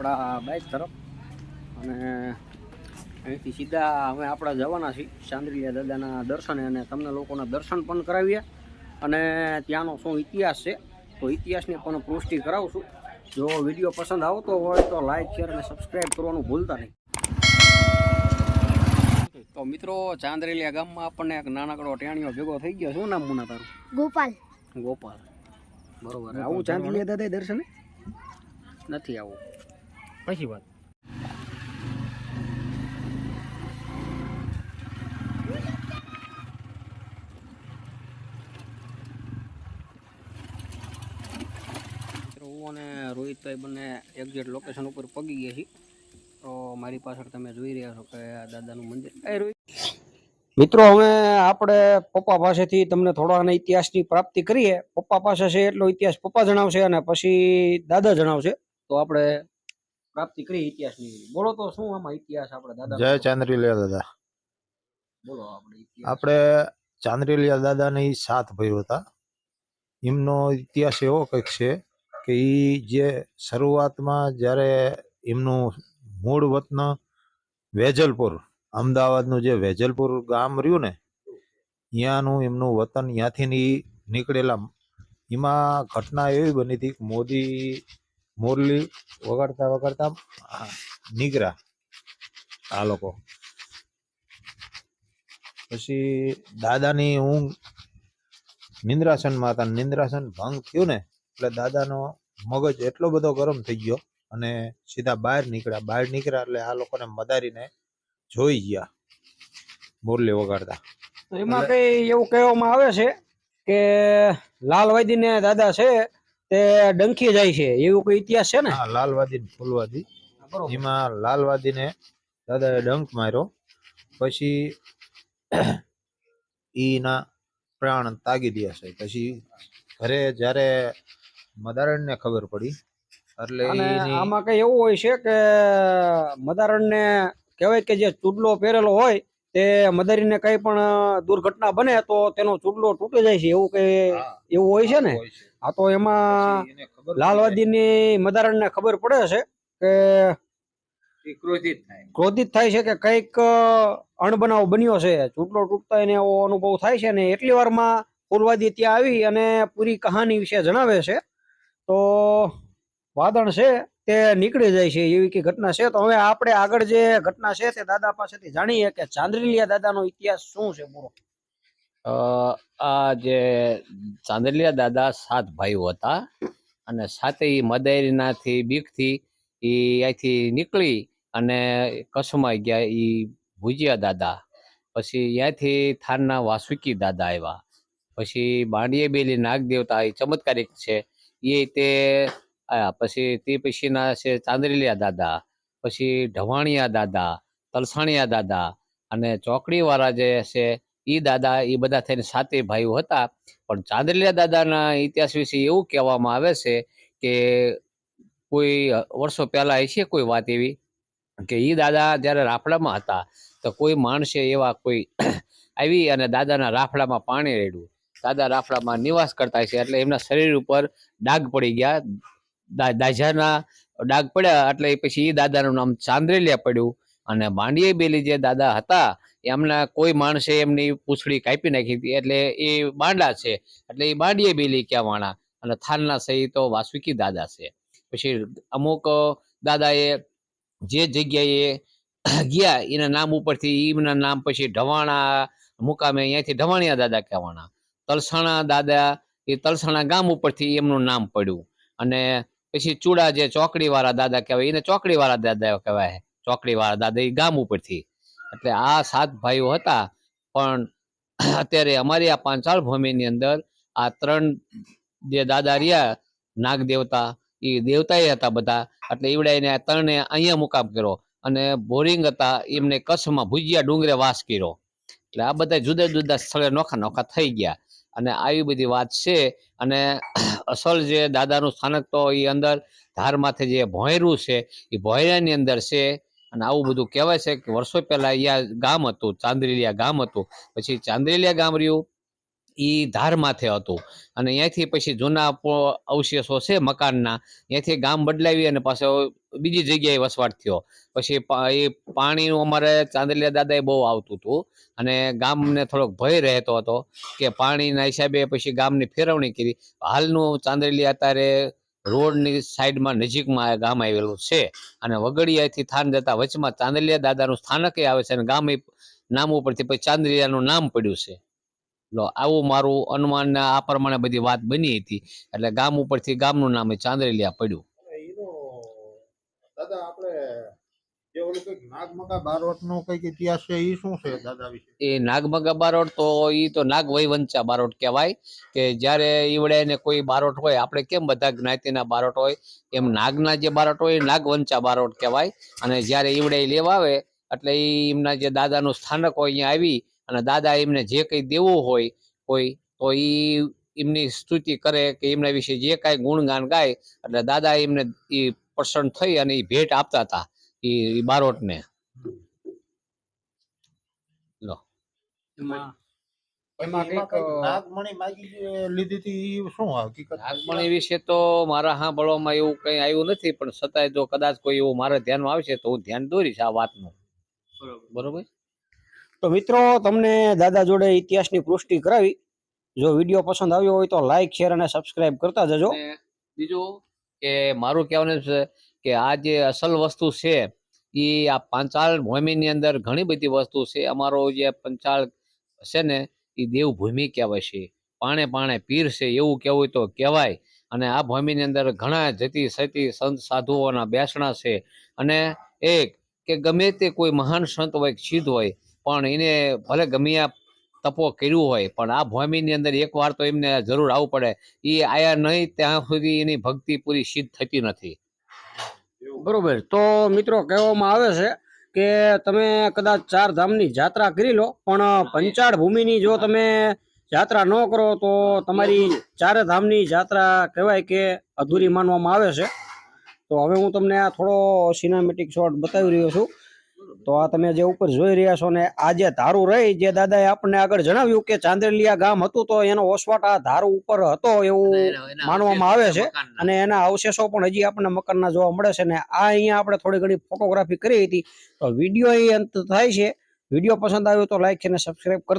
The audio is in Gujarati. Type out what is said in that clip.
આપણા બાઇક તરફ. અને અહીંથી સીધા અમે આપણા જવાના છીએ ચાંદ્રિયા દાદાના દર્શને અને તમને લોકોના દર્શન પણ કરાવીએ. અને ત્યાંનો શું ઇતિહાસ છે તો ઇતિહાસની પણ પુષ્ટિ કરાવશું જો વીડિયો પસંદ આવતો હોય તો લાઈક શેર અને સબસ્ક્રાઈબ કરવાનું ભૂલતા નહીં. તો મિત્રો ચાંદ્રેલિયા ગામમાં આપણને એક નાનકડો ટેણીઓ ભેગો થઈ ગયો. શું નામ મુના તારું? ગોપાલ. ગોપાલ. બરોબર. આવું ચાંદ્રેલિયા દાદા દર્શને? નથી આવું. પછી વાત. હું અને રોહિતભાઈ બંને એક્ઝેક્ટ લોકેશન ઉપર પગી ગયા છીએ. તો મારી પાછળ તમે જોઈ રહ્યા છો કે આ દાદાનું મંદિર. મિત્રો હવે આપણે પપ્પા પાસેથી તમને થોડા ઇતિહાસની પ્રાપ્તિ કરીએ. પપ્પા પાસે છે એટલો ઇતિહાસ પપ્પા જણાવશે અને પછી દાદા જણાવશે. તો આપણે પ્રાપ્તિ કરી ઇતિહાસની. બોલો તો શું આમાં ઇતિહાસ આપણે દાદા જય ચાંદ્રીલિયા દાદા. બોલો આપણે આપણે ચાંદ્રીલિયા દાદાની સાત ભાઈઓ હતા એમનો ઇતિહાસ એવો કંઈક છે કે એ જે શરૂઆતમાં જ્યારે એમનું મૂળ વતન વેજલપુર અમદાવાદનું જે વેજલપુર ગામ રહ્યું ને ત્યાંનું એમનું વતન ત્યાંથી નીકળેલા. એમાં ઘટના એવી બની હતી કે મોદી મોરલી વગાડતા વગાડતા નીકળ્યા આ લોકો. પછી દાદાની હું નિંદ્રાસનમાં હતા નિંદ્રાસન ભંગ થયું ને, એટલે દાદાનો મગજ એટલો બધો ગરમ થઈ ગયો અને સીધા બહાર નીકળ્યા. બહાર નીકળ્યા એટલે આ લોકોને મદારીને જોઈ ગયા મુરલી વગાડતા. એમાં કઈ એવું કહેવામાં આવે છે કે લાલવાદી ને દાદા છે તે ડંખી જાય છે એવું કોઈ ઇતિહાસ છે ને? લાલવાદી ને ફૂલવાદી. એમાં લાલવાદીને દાદાએ ડંખ માર્યો. પછી ઈના પ્રાણ તાગી દયા છે. પછી ઘરે જ્યારે મદારણને ખબર પડી એટલે આમાં કઈ એવું હોય છે કે મદારણ ને કહેવાય કે જે ચૂડલો પહેરેલો હોય તે મદારીને કઈ પણ દુર્ઘટના બને તો તેનો ચૂડલો તૂટી જાય છે એવું કઈ એવું હોય છે ને? આ તો એમાં લાલવાદીની મદારણને ખબર પડે છે કે ક્રોધિત થાય. ક્રોધિત થાય છે કે કંઈક અણબનાવ બન્યો છે. ચૂંટલો તૂટતા એને એવો અનુભવ થાય છે ને એટલી વારમાં પૂર્વાદી ત્યાં આવી અને પૂરી કહાની વિશે જણાવે છે. તો વાદળ છે તે નીકળી જાય છે એવી કે ઘટના છે. તો હવે આપણે આગળ જે ઘટના છે તે દાદા પાસેથી જાણીએ કે ચાંદ્રીલિયા દાદાનો ઇતિહાસ શું છે પૂરો? આ જે ચાંદલિયા દાદા સાત ભાઈઓ હતા અને ઈ મદારીનાથી બીકથી એ અહીંથી નીકળી અને કચ્છમાં ગયા એ ભુજિયા દાદા. પછી ત્યાંથી થાનના વાસુકી દાદા આવ્યા. પછી બાંડિયે બેલી નાગ દેવતા એ ચમત્કારિક છે. એ તે પછી તે પછીના છે ચાંદલિયા દાદા, પછી ઢવાણિયા દાદા, તલસાણિયા દાદા અને ચોકડીવાળા જે છે એ દાદા એ બધા થઈને સાતે ભાઈઓ હતા. પણ ચાંદલિયા દાદાના ઇતિહાસ વિશે એવું કહેવામાં આવે છે કે કોઈ વર્ષો પહેલાં એ છે કોઈ વાત એવી કે એ દાદા જ્યારે રાફડામાં હતા, તો કોઈ માણસે એવા કોઈ આવી અને દાદાના રાફડામાં પાણી રેડ્યું. દાદા રાફડામાં નિવાસ કરતા છે એટલે એમના શરીર ઉપર ડાઘ પડી ગયા. દાજાના ડાઘ પડ્યા એટલે પછી એ દાદાનું નામ ચાંદ્રેલિયા પડ્યું. અને માંડીએ બેલી જે દાદા હતા, એમના કોઈ માણસે એમની પૂંછડી કાપી નાખી હતી. એટલે એ બાંડા છે. એટલે એ બાંડીએ બેલી કહેવાના અને થાલના સહી તો વાસુકી દાદા છે. પછી અમુક દાદાએ જે જગ્યાએ ગયા, એના નામ ઉપરથી એમના નામ પછી ઢવાણા, મુકામે અહીંયાથી ઢવાણિયા દાદા કહેવાના. તલસાણા દાદા, એ તલસાણા ગામ ઉપરથી એમનું નામ પડ્યું. અને પછી ચૂડા જે ચોકડી વાળા દાદા કહેવાય, એને ચોકડી વાળા દાદા કહેવાય. ચોકડી વાળા દાદા એ ગામ ઉપરથી. એટલે આ સાત ભાઈઓ હતા, પણ અત્યારે અમારી આ પાંચાળ ભૂમિની અંદર આ ત્રણ જે દાદા રહ્યા નાગ દેવતા એ દેવતાએ હતા બધા. એટલે ઈવડાઈને આ ત્રણે અહીંયા મુકામ કર્યો અને બોરિંગ હતા, એમને કચ્છમાં ભુજિયા ડુંગરે વાસ કર્યો. એટલે આ બધા જુદા જુદા સ્થળે નોખા નોખા થઈ ગયા. અને આવી બધી વાત છે. અને અસલ જે દાદાનું સ્થાનક તો એ અંદર ધાર માથે જે ભોંયરું છે એ ભોંયરાની અંદર છે. અને આવું બધું કહેવાય છે કે વર્ષો પહેલા અહીંયા ગામ હતું, ચાંદરેલિયા ગામ હતું. પછી ચાંદરેલિયા ગામ રહ્યું એ ધાર માથે હતું. અને અહીંયાથી પછી જૂના અવશેષો છે મકાનના, અહીંયાથી ગામ બદલાવી અને પાછો બીજી જગ્યાએ વસવાટ થયો. પછી એ પાણીનું અમારે ચાંદલિયા દાદાએ બહુ આવતું હતું. અને ગામને થોડોક ભય રહેતો હતો કે પાણીના હિસાબે પછી ગામની ફેરવણી કરી. હાલનું ચાંદલિયા અત્યારે રોડની સાઈડમાં નજીકમાં ગામ આવેલું છે. અને વગડિયાથી થાન જતા વચમાં ચાંદલિયા દાદાનું સ્થાનક આવે છે અને ગામ નામ ઉપરથી પછી ચાંદલિયાનું નામ પડ્યું છે. લો, આવું મારું અનુમાન આ પ્રમાણે બધી વાત બની હતી. એટલે ગામ ઉપરથી ગામનું નામ ચાંદલિયા પડ્યું. દાદા, આપણે જે ઓલું કંઈક નાગમગા બારોટનો કંઈક ઇતિહાસ છે એ શું છે દાદા વિશે? એ નાગમગા બારોટ તો ઈ તો નાગ વૈવંચા બારોટ કહેવાય કે જ્યારે ઈવડે ને કોઈ બારોટ હોય, આપણે કેમ બધા જ્ઞાતિના બારોટ હોય? એમ નાગના જે બારોટ હોય, એ નાગવંચા બારોટ કહેવાય. અને જ્યારે ઈવડે લેવા આવે, એટલે ઈ એમના જે દાદાનું સ્થાનક હોય અહીંયા આવી અને દાદા એમને જે કંઈ દેવું હોય કોઈ, તો ઈ એમની સ્તુતિ કરે કે એમના વિશે જે કાંઈ ગુણગાન ગાય, એટલે દાદા એમને ઈ પ્રસન્ન થઈ અને એ ભેટ આપતા હતા એ બારોટને. નાગમણી વિશે તો મારા સાંભળવામાં એવું કઈ આવ્યું નથી પણ છતાંય જો કદાચ કોઈ એવું મારા ધ્યાનમાં આવશે તો હું ધ્યાન દોરીશ આ વાતનું. બરોબર. તો મિત્રો તમને દાદા જોડે ઇતિહાસની પુષ્ટિ કરાવી. જો વીડિયો પસંદ આવ્યો હોય તો લાઈક શેર અને સબસ્ક્રાઇબ કરતા જજો. બીજું? કે મારું કહેવાનું છે કે આ જે અસલ વસ્તુ છે એ આ પાંચાળ ભૂમિની અંદર ઘણી બધી વસ્તુ છે. અમારો જે પંચાળ છે ને એ દેવભૂમિ કહેવાય છે. પાણે પાણે પીર છે એવું કહેવું તો કહેવાય. અને આ ભૂમિની અંદર ઘણા જતી સતી સંત સાધુઓના બેસણા છે. અને એક કે ગમે તે કોઈ મહાન સંત હોય સિદ્ધ હોય, પણ એને ભલે ગમે તપો કર્યું હોય. પણ આ ભૂમિની અંદર એકવાર તો એમને જરૂર આવવું પડે. એ આયા નહીં, ત્યાં સુધી એની ભક્તિ પૂરી સિદ્ધ થતી નથી. બરોબર. તો મિત્રો કહેવામાં આવે છે કે તમે કદાચ ચાર ધામની જાત્રા કરી લો, પણ પંચાળ ભૂમિની જો તમે જાત્રા ન કરો, તો તમારી ચારે ધામની જાત્રા કહેવાય કે અધૂરી માનવામાં આવે છે. તો હવે હું તમને આ થોડો સિનેમેટિક શોટ બતાવી રહ્યો છું. તો આ તમે જે ઉપર જોઈ રહ્યા છો ને આ જે ધારું રહી જે દાદાએ આપણને આગળ જણાવ્યું કે ચાંદલિયા ગામ હતું તો એનો વસવાટ આ ધારું ઉપર હતો એવું માનવામાં આવે છે અને એના અવશેષો પણ હજી આપણને મકાનના જોવા મળે છે ને આ અહીંયા આપણે થોડી ઘણી ફોટોગ્રાફી કરી હતી. તો વીડિયો એ અંત થાય છે. વીડિયો પસંદ આવ્યો તો લાઈક છે સબસ્ક્રાઇબ કરતા